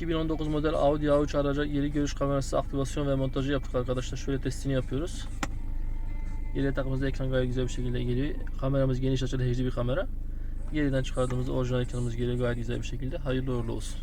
2019 model Audi A3 araca geri görüş kamerası aktivasyon ve montajı yaptık arkadaşlar. Şöyle testini yapıyoruz. Geriye takımızda ekran gayet güzel bir şekilde geliyor. Kameramız geniş açılı HD bir kamera. Geriden çıkardığımızda orijinal ekranımız geliyor gayet güzel bir şekilde. Hayırlı uğurlu olsun.